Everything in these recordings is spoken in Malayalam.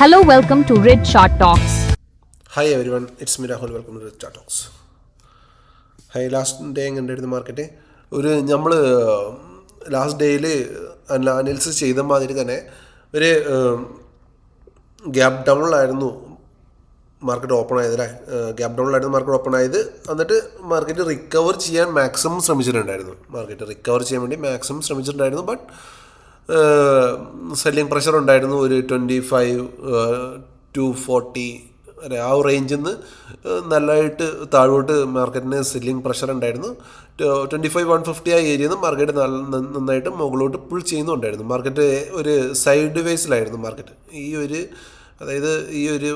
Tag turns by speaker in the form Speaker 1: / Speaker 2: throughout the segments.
Speaker 1: Hello, welcome to red short talks
Speaker 2: hi everyone it's me Rahul welcome to rich talks hi last day എങ്ങനെ ഉണ്ടായിരുന്നു മാർക്കറ്റ് ഒരു നമ്മൾ ലാസ്റ്റ് ഡേയിൽ അനാലിസിസ് ചെയ്ത മാതിരി തന്നെ ഒരു ഗ്യാപ്പ് ഡൗണിലായിരുന്നു മാർക്കറ്റ് ഓപ്പൺ ആയതല്ലേ ഗ്യാപ് ഡൗണിലായിരുന്നു മാർക്കറ്റ് ഓപ്പൺ ആയത്. എന്നിട്ട് മാർക്കറ്റ് റിക്കവർ ചെയ്യാൻ മാക്സിമം ശ്രമിച്ചിട്ടുണ്ടായിരുന്നു. മാർക്കറ്റ് റിക്കവർ ചെയ്യാൻ വേണ്ടി മാക്സിമം ശ്രമിച്ചിട്ടുണ്ടായിരുന്നു. ബട്ട് സെല്ലിംഗ് പ്രഷർ ഉണ്ടായിരുന്നു ഒരു ട്വന്റി ഫൈവ് ടു ഫോർട്ടി അല്ലെ ആ റേഞ്ചിൽ നിന്ന് നല്ലതായിട്ട് താഴോട്ട് മാർക്കറ്റിന് സെല്ലിംഗ് പ്രഷർ ഉണ്ടായിരുന്നു. ട്വന്റി ഫൈവ് വൺ ഫിഫ്റ്റി ആ ഏരിയയിൽ നിന്ന് മാർക്കറ്റ് നന്നായിട്ട് മുകളിലോട്ട് പുൾ ചെയ്യുന്നുണ്ടായിരുന്നു. മാർക്കറ്റ് ഒരു സൈഡ് വേസിലായിരുന്നു മാർക്കറ്റ് ഈ ഒരു അതായത് ഈ ഒരു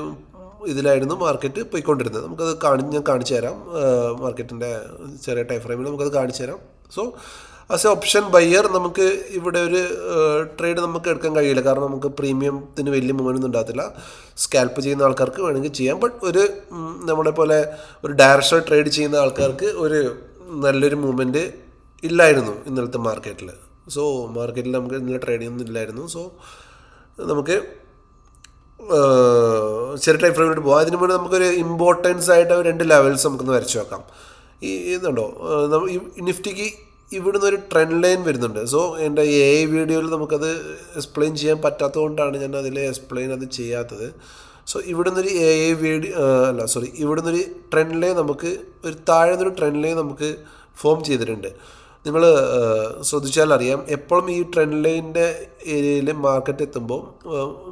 Speaker 2: ഇതിലായിരുന്നു മാർക്കറ്റ് പോയിക്കൊണ്ടിരുന്നത്. നമുക്കത് കാണി ഞാൻ കാണിച്ചു തരാം മാർക്കറ്റിന്റെ ചെറിയ ടൈം ഫ്രെയിമിൽ നമുക്കത് കാണിച്ചു തരാം so as a option buyer നമുക്ക് ഇവിടെ ഒരു ട്രേഡ് നമുക്ക് എടുക്കാൻ കഴിയില്ല. കാരണം നമുക്ക് പ്രീമിയത്തിന് വലിയ മൂവ്മെന്റ് ഉണ്ടാകത്തില്ല. സ്കാൽപ്പ് ചെയ്യുന്ന ആൾക്കാർക്ക് വേണമെങ്കിൽ ചെയ്യാം. ബട്ട് ഒരു നമ്മളെ പോലെ ഒരു ഡയറക്ഷൻ ട്രേഡ് ചെയ്യുന്ന ആൾക്കാർക്ക് ഒരു നല്ലൊരു മൂവ്മെന്റ് ഇല്ലായിരുന്നു ഇന്നലത്തെ മാർക്കറ്റിൽ സോ മാർക്കറ്റിൽ നമുക്ക് ഇന്നലെ ട്രേഡ് ഒന്നും ഇല്ലായിരുന്നു. സോ നമുക്ക് ചെറിയ ടൈം ഫ്രെയിമിലോട്ട് പോകാം അതിന് മുന്നേ നമുക്കൊരു ഇമ്പോർട്ടൻസ് ആയിട്ട് രണ്ട് ലെവൽസ് നമുക്കൊന്ന് വരച്ച് വെക്കാം. ഈ ഇതുണ്ടോ? നിഫ്റ്റിക്ക് ഇവിടുന്ന് ഒരു ട്രെൻഡ് ലൈൻ വരുന്നുണ്ട്. സോ എന്റെ എ ഐ വീഡിയോയിൽ നമുക്കത് എക്സ്പ്ലെയിൻ ചെയ്യാൻ പറ്റാത്തത് കൊണ്ടാണ് ഞാൻ അതിൽ എക്സ്പ്ലെയിൻ അത് ചെയ്യാത്തത്. സോ ഇവിടുന്നൊരു എ ഐ വീഡിയോ അല്ല സോറി ഇവിടുന്നൊരു ട്രെൻഡ് ലൈൻ നമുക്ക് ഒരു താഴെ നിന്നൊരു ട്രെൻഡ് ലൈൻ നമുക്ക് ഫോം ചെയ്തിട്ടുണ്ട്. നിങ്ങൾ ശ്രദ്ധിച്ചാൽ അറിയാം എപ്പോഴും ഈ ട്രെൻഡ് ലൈനിന്റെ ഏരിയയിൽ മാർക്കറ്റ് എത്തുമ്പോൾ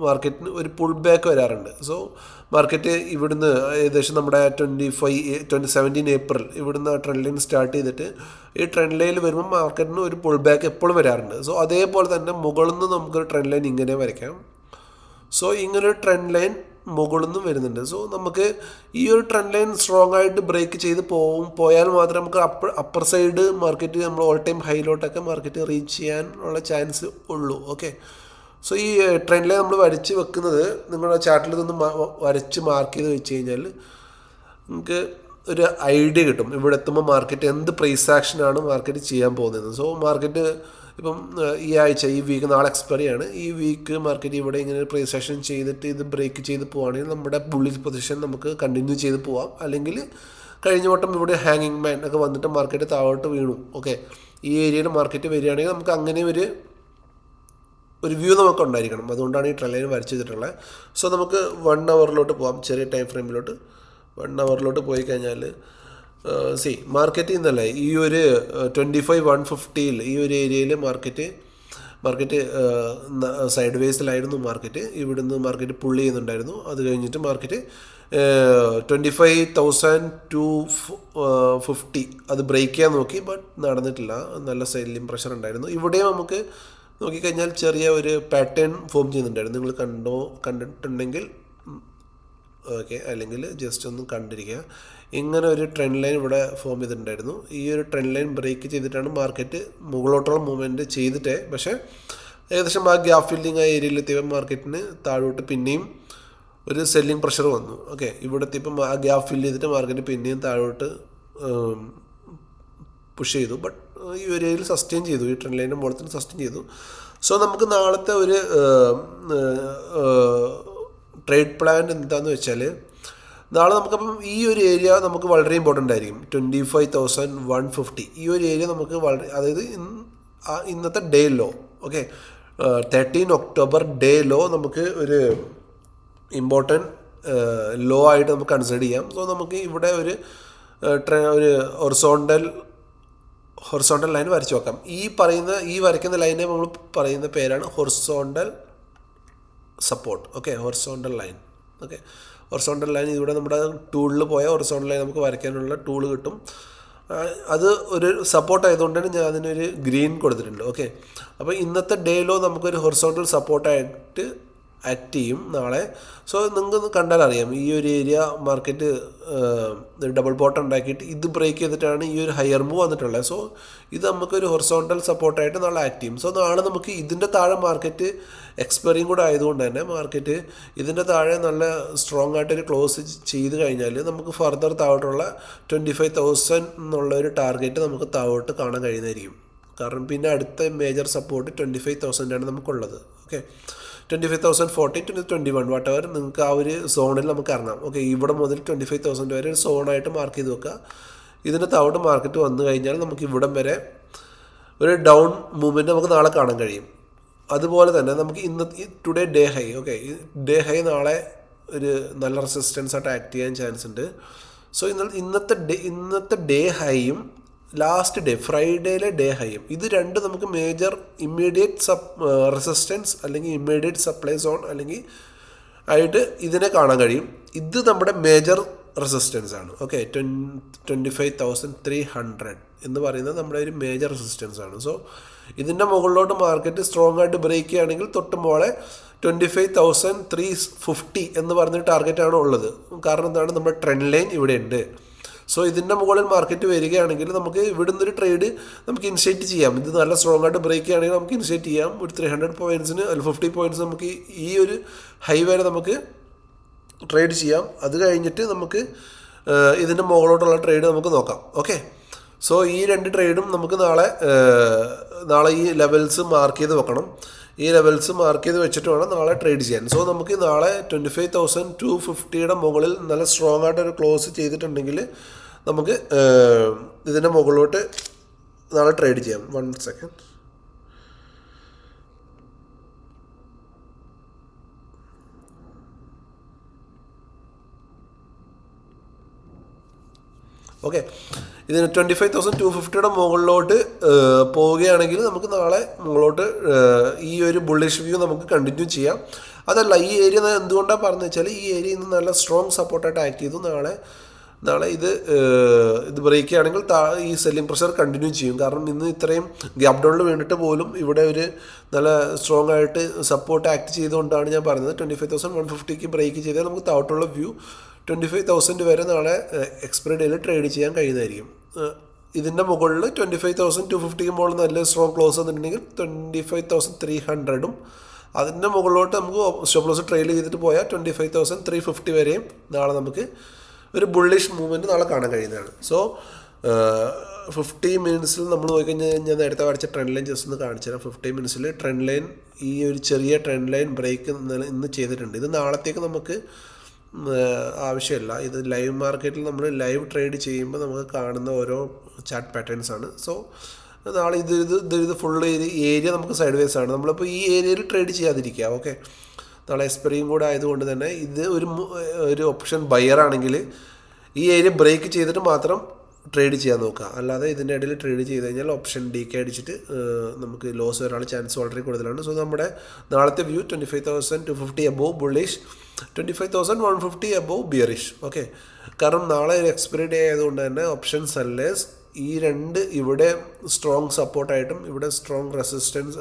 Speaker 2: മാർക്കറ്റിന് ഒരു പുൾ ബാക്ക് വരാറുണ്ട്. സോ മാർക്കറ്റ് ഇവിടുന്ന് ഏകദേശം നമ്മുടെ twenty five twenty seventeen April ഇവിടുന്ന് ആ ട്രെൻഡ് ലൈൻ സ്റ്റാർട്ട് ചെയ്തിട്ട് ഈ ട്രെൻഡ് ലൈനിൽ വരുമ്പോൾ മാർക്കറ്റിന് ഒരു പുൾ ബാക്ക് എപ്പോഴും വരാറുണ്ട്. സോ അതേപോലെ തന്നെ മുകളിൽ നിന്ന് നമുക്കൊരു ട്രെൻഡ് ലൈൻ ഇങ്ങനെ വരയ്ക്കാം. സോ ഇങ്ങനൊരു ട്രെൻഡ് ലൈൻ മുകളിൽ നിന്നും വരുന്നുണ്ട്. സോ നമുക്ക് ഈ ഒരു ട്രെൻഡ് ലൈൻ സ്ട്രോങ് ആയിട്ട് ബ്രേക്ക് ചെയ്ത് പോവും. പോയാൽ മാത്രമേ നമുക്ക് അപ്പർ അപ്പർ സൈഡ് മാർക്കറ്റ് നമ്മൾ ഓൾ ടൈം ഹൈലോട്ടൊക്കെ മാർക്കറ്റ് റീച്ച് ചെയ്യാനുള്ള ചാൻസ് ഉള്ളൂ ഓക്കെ സോ ഈ ട്രെൻഡ് ലൈൻ നമ്മൾ വരച്ച് വെക്കുന്നത് നിങ്ങളുടെ ചാർട്ടിൽ നിന്ന് വരച്ച് മാർക്ക് ചെയ്ത് വെച്ച് കഴിഞ്ഞാൽ നമുക്ക് ഒരു ഐഡിയ കിട്ടും. ഇവിടെ എത്തുമ്പോൾ മാർക്കറ്റ് എന്ത് പ്രൈസ് ആക്ഷനാണ് മാർക്കറ്റ് ചെയ്യാൻ പോകുന്നത്. സോ മാർക്കറ്റ് ഇപ്പം ഈ ആഴ്ച ഈ വീക്ക് നാളെ എക്സ്പയറി ആണ്. ഈ വീക്ക് മാർക്കറ്റ് ഇവിടെ ഇങ്ങനെ പ്രൈസ് ചെയ്തിട്ട് ഇത് ബ്രേക്ക് ചെയ്ത് പോവുകയാണെങ്കിൽ നമ്മുടെ ബുള്ളിൽ പൊസിഷൻ നമുക്ക് കണ്ടിന്യൂ ചെയ്ത് പോവാം. അല്ലെങ്കിൽ കഴിഞ്ഞ വട്ടം ഇവിടെ ഹാങ്ങിങ് മാൻ ഒക്കെ വന്നിട്ട് മാർക്കറ്റ് താഴോട്ട് വീണു. ഓക്കെ ഈ ഏരിയയിൽ മാർക്കറ്റ് വരികയാണെങ്കിൽ നമുക്ക് അങ്ങനെ ഒരു ഒരു വ്യൂ നമുക്ക് ഉണ്ടായിരിക്കണം. അതുകൊണ്ടാണ് ഈ ട്രെയിൻ വരച്ച് ചെയ്തിട്ടുള്ളത് സോ നമുക്ക് വൺ അവറിലോട്ട് പോവാം. ചെറിയ ടൈം ഫ്രെയിമിലോട്ട് വൺ അവറിലോട്ട് പോയി കഴിഞ്ഞാൽ സി മാർക്കറ്റ് ഇന്നല്ലേ ഈ ഒരു ട്വന്റി ഫൈവ് വൺ ഫിഫ്റ്റിയിൽ ഈ ഒരു ഏരിയയിൽ മാർക്കറ്റ് മാർക്കറ്റ് സൈഡ് വേസിലായിരുന്നു മാർക്കറ്റ് ഇവിടുന്ന് മാർക്കറ്റ് പുള്ളി ചെയ്യുന്നുണ്ടായിരുന്നു. അത് കഴിഞ്ഞിട്ട് market twenty five thousand two fifty അത് ബ്രേക്ക് ചെയ്യാൻ നോക്കി ബട്ട് നടന്നിട്ടില്ല. നല്ല സെല്ലിംഗ് പ്രഷർ ഉണ്ടായിരുന്നു. ഇവിടെയും നമുക്ക് നോക്കിക്കഴിഞ്ഞാൽ ചെറിയ ഒരു പാറ്റേൺ ഫോം ചെയ്യുന്നുണ്ടായിരുന്നു. നിങ്ങൾ കണ്ടോ കണ്ടിട്ടുണ്ടെങ്കിൽ ഓക്കെ അല്ലെങ്കിൽ ജസ്റ്റ് ഒന്ന് കണ്ടിരിക്കുക. ഇങ്ങനെ ഒരു ട്രെൻഡ് ലൈൻ ഇവിടെ ഫോം ചെയ്തിട്ടുണ്ടായിരുന്നു. ഈ ഒരു ട്രെൻഡ് ലൈൻ ബ്രേക്ക് ചെയ്തിട്ടാണ് മാർക്കറ്റ് മുകളിലോട്ടുള്ള മൂവ്മെന്റ് ചെയ്തിട്ടേ. പക്ഷേ ഏകദേശം ആ ഗ്യാപ്പ് ഫില്ലിങ് ആ ഏരിയയിൽ എത്തിയപ്പോൾ മാർക്കറ്റിന് താഴോട്ട് പിന്നെയും ഒരു സെല്ലിംഗ് പ്രഷർ വന്നു. ഓക്കെ ഇവിടെ എത്തിയപ്പോൾ ആ ഗ്യാപ്പ് ഫില്ല് ചെയ്തിട്ട് മാർക്കറ്റ് പിന്നെയും താഴോട്ട് പുഷ് ചെയ്തു. ബട്ട് ഈ ഏരിയയിൽ സസ്റ്റെയിൻ ചെയ്തു. ഈ ട്രെൻഡ് ലൈന്റെ മുകളിൽ സസ്റ്റെയിൻ ചെയ്തു. സോ നമുക്ക് നാളത്തെ ഒരു ട്രേഡ് പ്ലാൻ എന്താന്ന് വെച്ചാൽ നാളെ നമുക്കപ്പം ഈ ഒരു ഏരിയ നമുക്ക് വളരെ ഇമ്പോർട്ടന്റ് ആയിരിക്കും. Twenty five thousand one fifty ഈ ഒരു ഏരിയ നമുക്ക് വളരെ അതായത് ഇന്നത്തെ day low okay thirteen October day low നമുക്ക് ഒരു ഇമ്പോർട്ടന്റ് ലോ ആയിട്ട് നമുക്ക് കൺസിഡർ ചെയ്യാം. സോ നമുക്ക് ഇവിടെ ഒരു ഒരു ഒറിസോണ്ടൽ ഹൊറിസോണ്ടൽ ലൈൻ വരച്ച് നോക്കാം ഈ പറയുന്ന ഈ വരയ്ക്കുന്ന ലൈനെ നമ്മൾ പറയുന്ന പേരാണ് horizontal support okay horizontal line okay horizontal line ഇവിടെ നമ്മുടെ ടൂളിൽ പോയ ഹൊറിസോണ്ടൽ ലൈൻ നമുക്ക് വരയ്ക്കാനുള്ള ടൂൾ കിട്ടും. അത് ഒരു സപ്പോർട്ട് ആയതുകൊണ്ടാണ് ഞാൻ അതിനൊരു ഗ്രീൻ കൊടുത്തിട്ടുണ്ട് ഓക്കെ അപ്പോൾ ഇന്നത്തെ ഡേയിലോ നമുക്കൊരു ഹൊറിസോണ്ടൽ സപ്പോർട്ടായിട്ട് ആക്ട് ചെയ്യും നാളെ. സോ നിങ്ങൾക്ക് കണ്ടാൽ അറിയാം ഈ ഒരു ഏരിയ മാർക്കറ്റ് ഡബിൾ ബോട്ടം ഉണ്ടാക്കിയിട്ട് ഇത് ബ്രേക്ക് ചെയ്തിട്ടാണ് ഈ ഒരു ഹയർ മൂവ് വന്നിട്ടുള്ളത്. സോ ഇത് നമുക്കൊരു ഹൊറിസോണ്ടൽ സപ്പോർട്ടായിട്ട് നാളെ ആക്ട് ചെയ്യും. സോ നാളെ നമുക്ക് ഇതിന്റെ താഴെ മാർക്കറ്റ് എക്സ്പയറിങ് കൂടെ ആയതുകൊണ്ട് തന്നെ മാർക്കറ്റ് ഇതിന്റെ താഴെ നല്ല സ്ട്രോങ് ആയിട്ടൊരു ക്ലോസ് ചെയ്ത് കഴിഞ്ഞാൽ നമുക്ക് ഫർദർ താഴോട്ടുള്ള ട്വന്റി ഫൈവ് തൗസൻഡ് എന്നുള്ള ഒരു ടാർഗറ്റ് നമുക്ക് താഴോട്ട് കാണാൻ കഴിയുന്നതായിരിക്കും. കാരണം പിന്നെ അടുത്ത മേജർ സപ്പോർട്ട് ട്വന്റി ഫൈവ് തൗസൻഡാണ് നമുക്കുള്ളത്. Okay twenty five thousand forty twenty twenty one what അവർ നിങ്ങൾക്ക് ആ ഒരു സോണിൽ നമുക്ക് ഇറങ്ങാം ഓക്കെ ഇവിടെ മുതൽ ട്വന്റി ഫൈവ് തൗസൻഡ് വരെ ഒരു സോണായിട്ട് മാർക്ക് ചെയ്ത് വെക്കുക. ഇതിന്റെ താഴോട്ട് മാർക്കറ്റ് വന്നു കഴിഞ്ഞാൽ നമുക്ക് ഇവിടം വരെ ഒരു ഡൗൺ മൂവ്മെന്റ് നമുക്ക് നാളെ കാണാൻ കഴിയും. അതുപോലെ തന്നെ നമുക്ക് ഇന്ന് today day high okay day high നാളെ ഒരു നല്ല റെസിസ്റ്റൻസ് ആയിട്ട് ആക്ട് ചെയ്യാൻ ചാൻസ് ഉണ്ട്. സോ ഇന്ന ഇന്നത്തെ ഡേ ഇന്നത്തെ ഡേ ഹൈയും ലാസ്റ്റ് ഡേ ഫ്രൈഡേയിലെ ഡേ ഹൈയും ഇത് രണ്ട് നമുക്ക് മേജർ ഇമ്മീഡിയറ്റ് സപ് റെസിസ്റ്റൻസ് അല്ലെങ്കിൽ ഇമ്മീഡിയറ്റ് സപ്ലൈ സോൺ അല്ലെങ്കിൽ ആയിട്ട് ഇതിനെ കാണാൻ കഴിയും. ഇത് നമ്മുടെ മേജർ റെസിസ്റ്റൻസ് ആണ്. Okay twenty twenty five thousand three hundred എന്ന് പറയുന്നത് നമ്മുടെ ഒരു മേജർ റെസിസ്റ്റൻസ് ആണ്. സോ ഇതിന്റെ മുകളിലോട്ട് മാർക്കറ്റ് സ്ട്രോങ് ആയിട്ട് ബ്രേക്ക് ചെയ്യുകയാണെങ്കിൽ തൊട്ട് മോളെ twenty five thousand three fifty എന്ന് പറഞ്ഞ ടാർഗറ്റാണ് ഉള്ളത്. കാരണം എന്താണ്? നമ്മുടെ ട്രെൻഡ് ലൈൻ ഇവിടെ ഉണ്ട്. സോ ഇതിന്റെ മുകളിൽ മാർക്കറ്റ് വരികയാണെങ്കിൽ നമുക്ക് ഇവിടുന്ന് ഒരു ട്രേഡ് നമുക്ക് ഇൻഷേറ്റ് ചെയ്യാം. ഇത് നല്ല സ്ട്രോങ് ആയിട്ട് ബ്രേക്ക് ചെയ്യുകയാണെങ്കിൽ നമുക്ക് ഇൻഷേറ്റ് ചെയ്യാം. ഒരു ത്രീ ഹൺഡ്രഡ് പോയിന്റ്സിന് അല്ല ഫിഫ്റ്റി പോയിന്റ്സ് നമുക്ക് ഈ ഒരു ഹൈ വരെ നമുക്ക് ട്രേഡ് ചെയ്യാം. അത് കഴിഞ്ഞിട്ട് നമുക്ക് ഇതിന്റെ മുകളിലോട്ടുള്ള ട്രേഡ് നമുക്ക് നോക്കാം. ഓക്കെ സോ ഈ രണ്ട് ട്രേഡും നമുക്ക് നാളെ നാളെ ഈ ലെവൽസ് മാർക്ക് ചെയ്ത് വെക്കണം. ഈ ലെവൽസ് മാർക്ക് ചെയ്ത് വെച്ചിട്ട് വേണം നാളെ ട്രേഡ് ചെയ്യാൻ. സോ നമുക്ക് നാളെ ട്വന്റി ഫൈവ് തൗസൻഡ് ടു ഫിഫ്റ്റിയുടെ മുകളിൽ നല്ല സ്ട്രോങ് ആയിട്ട് ഒരു ക്ലോസ് ചെയ്തിട്ടുണ്ടെങ്കിൽ നമുക്ക് ഇതിന്റെ മുകളിലോട്ട് നാളെ ട്രേഡ് ചെയ്യാം. One second okay. ഇതിന് ട്വന്റി ഫൈവ് തൗസൻഡ് ടു ഫിഫ്റ്റിയുടെ മുകളിലോട്ട് പോവുകയാണെങ്കിൽ നമുക്ക് നാളെ മുകളിലോട്ട് ഈ ഒരു ബുള്ളിഷ് വ്യൂ നമുക്ക് കണ്ടിന്യൂ ചെയ്യാം. അതല്ല ഈ ഏരിയ എന്തുകൊണ്ടാണ് പറഞ്ഞു വെച്ചാൽ ഈ ഏരിയ ഇന്ന് നല്ല സ്ട്രോങ് സപ്പോർട്ടായിട്ട് ആക്ട് ചെയ്തു. നാളെ നാളെ ഇത് ഇത് ബ്രേക്ക് ചെയ്യുകയാണെങ്കിൽ താ- ഈ സെല്ലിംഗ് പ്രഷർ കണ്ടിന്യൂ ചെയ്യും. കാരണം ഇന്ന് ഇത്രയും ഗ്യാപ് ഡൗണിൽ വേണ്ടിയിട്ട് പോലും ഇവിടെ ഒരു നല്ല സ്ട്രോങ് ആയിട്ട് സപ്പോർട്ട് ആക്ട് ചെയ്തുകൊണ്ടാണ് ഞാൻ പറഞ്ഞത്. ട്വന്റി ഫൈവ് തൗസൻഡ് വൺ ഫിഫ്റ്റിക്ക് ബ്രേക്ക് ചെയ്താൽ നമുക്ക് താഴോട്ടുള്ള വ്യൂ ട്വന്റി ഫൈവ് തൗസൻഡ് വരെ നാളെ എക്സ്പയറി ഡേയിൽ ട്രേഡ് ചെയ്യാൻ കഴിയുന്നതായിരിക്കും. ഇതിന്റെ മുകളിൽ ട്വന്റി ഫൈവ് തൗസൻഡ് ടു ഫിഫ്റ്റിക്ക് മുകളിൽ നല്ല സ്ട്രോങ് ക്ലോസ് വന്നിട്ടുണ്ടെങ്കിൽ ട്വന്റി ഫൈവ് തൗസൻഡ് ത്രീ ഹൺഡ്രഡും അതിന്റെ മുകളിലോട്ട് നമുക്ക് സ്റ്റോപ്പ് ലോസ് ട്രെയിൽ ചെയ്തിട്ട് പോയാൽ twenty five thousand three fifty വരെയും നാളെ നമുക്ക് ഒരു ബുള്ളിഷ് മൂവ്മെന്റ് നാളെ കാണാൻ കഴിയുന്നതാണ്. സോ ഫിഫ്റ്റി മിനിറ്റ്സിൽ നമ്മൾ നോക്കിക്കഴിഞ്ഞാൽ ഞാൻ നേരത്തെ വരച്ച ട്രെൻഡ് ലൈൻ ജസ്റ്റ് ഒന്ന് കാണിച്ചു തരാം. ഫിഫ്റ്റി മിനിറ്റ്സിൽ ട്രെൻഡ് ലൈൻ ഈ ഒരു ചെറിയ ട്രെൻഡ് ലൈൻ ബ്രേക്ക് ഇന്ന് ചെയ്തിട്ടുണ്ട്. ഇത് നാളത്തേക്ക് നമുക്ക് ആവശ്യമില്ല. ഇത് ലൈവ് മാർക്കറ്റിൽ നമ്മൾ ലൈവ് ട്രേഡ് ചെയ്യുമ്പോൾ നമുക്ക് കാണുന്ന ഓരോ ചാർട്ട് പാറ്റേൺസ് ആണ്. സോ നാളെ ഇത് ഇത് ഇത് ഇത് ഫുള്ള് ഏരിയ നമുക്ക് സൈഡ് വേസ് ആണ്. നമ്മളിപ്പോൾ ഈ ഏരിയയിൽ ട്രേഡ് ചെയ്യാതിരിക്കുക ഓക്കെ നാളെ എക്സ്പെറിയും കൂടെ ആയതുകൊണ്ട് തന്നെ ഇത് ഒരു ഒരു ഓപ്ഷൻ ബയർ ആണെങ്കിൽ ഈ ഏരിയ ബ്രേക്ക് ചെയ്തിട്ട് മാത്രം ട്രേഡ് ചെയ്യാൻ നോക്കുക. അല്ലാതെ ഇതിന്റെ ഇടയിൽ ട്രേഡ് ചെയ്ത് കഴിഞ്ഞാൽ ഓപ്ഷൻ ഡി കെ അടിച്ചിട്ട് നമുക്ക് ലോസ് വരാനുള്ള ചാൻസ് വളരെ കൂടുതലാണ്. സോ നമ്മുടെ നാളത്തെ view twenty five thousand two fifty above bullish twenty five thousand one fifty above bearish okay കാരണം നാളെ ഒരു എക്സ്പയറി ഡേ ആയതുകൊണ്ട് തന്നെ ഓപ്ഷൻ സെല്ലേഴ്സ് ഈ രണ്ട് ഇവിടെ സ്ട്രോങ് സപ്പോർട്ടായിട്ടും ഇവിടെ സ്ട്രോങ് റെസിസ്റ്റൻസ്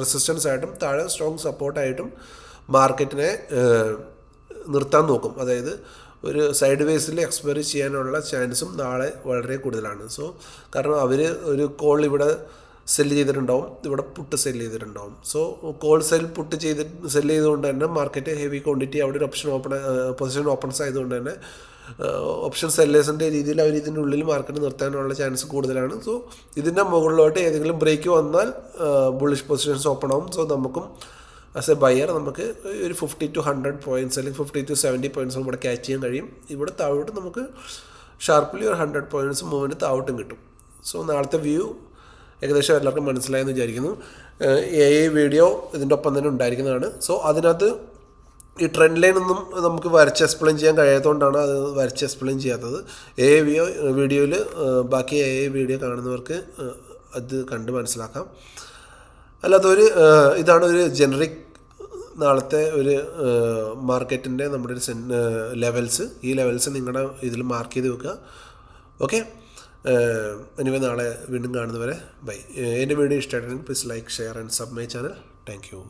Speaker 2: റെസിസ്റ്റൻസ് ആയിട്ടും താഴെ സ്ട്രോങ് സപ്പോർട്ടായിട്ടും മാർക്കറ്റിനെ നിർത്താൻ നോക്കും. അതായത് ഒരു സൈഡ് വേസിൽ എക്സ്പയറി ചെയ്യാനുള്ള ചാൻസും നാളെ വളരെ കൂടുതലാണ്. സോ കാരണം അവർ ഒരു കോൾ ഇവിടെ സെല്ല് ചെയ്തിട്ടുണ്ടാവും ഇവിടെ പുട്ട് സെല്ല് ചെയ്തിട്ടുണ്ടാവും. സോ കോൾ സെൽ പുട്ട് ചെയ്ത് സെല്ല് ചെയ്തുകൊണ്ട് തന്നെ മാർക്കറ്റ് ഹെവി ക്വാണ്ടിറ്റി അവിടെ ഒരു ഓപ്ഷൻ ഓപ്പൺ പൊസിഷൻ ഓപ്പൺസ് ആയതുകൊണ്ട് തന്നെ ഓപ്ഷൻ സെല്ലേഴ്സിന്റെ രീതിയിൽ അവർ ഇതിന്റെ ഉള്ളിൽ മാർക്കറ്റ് നിർത്താനുള്ള ചാൻസ് കൂടുതലാണ്. സോ ഇതിന്റെ മുകളിലോട്ട് ഏതെങ്കിലും ബ്രേക്ക് വന്നാൽ ബുള്ളിഷ് പൊസിഷൻസ് ഓപ്പൺ ആവും. സോ നമുക്കും ആസ് എ ബയർ നമുക്ക് ഒരു ഫിഫ്റ്റി ടു ഹൺഡ്രഡ് പോയിന്റ്സ് അല്ലെങ്കിൽ ഫിഫ്റ്റി ടു സെവന്റി പോയിന്റ്സ് ഇവിടെ ക്യാച്ച് ചെയ്യാൻ കഴിയും. ഇവിടെ താഴോട്ട് നമുക്ക് ഷാർപ്പ്ലി ഒരു ഹൺഡ്രഡ് പോയിന്റ്സ് മൂവ്മെന്റ് താഴോട്ടും കിട്ടും. സോ നാളത്തെ വ്യൂ ഏകദേശം എല്ലാവർക്കും മനസ്സിലായെന്ന് വിചാരിക്കുന്നു. എ ഐ വീഡിയോ ഇതിന്റെ ഒപ്പം തന്നെ ഉണ്ടായിരിക്കുന്നതാണ്. സോ അതിനകത്ത് ഈ ട്രെൻഡ് ലൈൻ ഒന്നും നമുക്ക് വരച്ച് എക്സ്പ്ലെയിൻ ചെയ്യാൻ കഴിയാത്തതുകൊണ്ടാണ് അത് വരച്ച് എക്സ്പ്ലെയിൻ ചെയ്യാത്തത്. എ വീഡിയോയിൽ ബാക്കി എ വീഡിയോ കാണുന്നവർക്ക് അത് കണ്ട് മനസ്സിലാക്കാം. അല്ലാത്തൊരു ഒരു ഇതാണ് ഒരു ജനറിക് നാളത്തെ ഒരു മാർക്കറ്റിന്റെ നമ്മുടെ ഒരു ലെവൽസ് ഈ ലെവൽസ് നിങ്ങളുടെ ഇതിൽ മാർക്ക് ചെയ്ത് വെക്കുക ഓക്കെ എനിവേ നാളെ വീണ്ടും കാണുന്നവരെ ബൈ എന്റെ വീഡിയോ ഇഷ്ടമായിട്ടുണ്ടെങ്കിൽ please like share and sub my channel thank you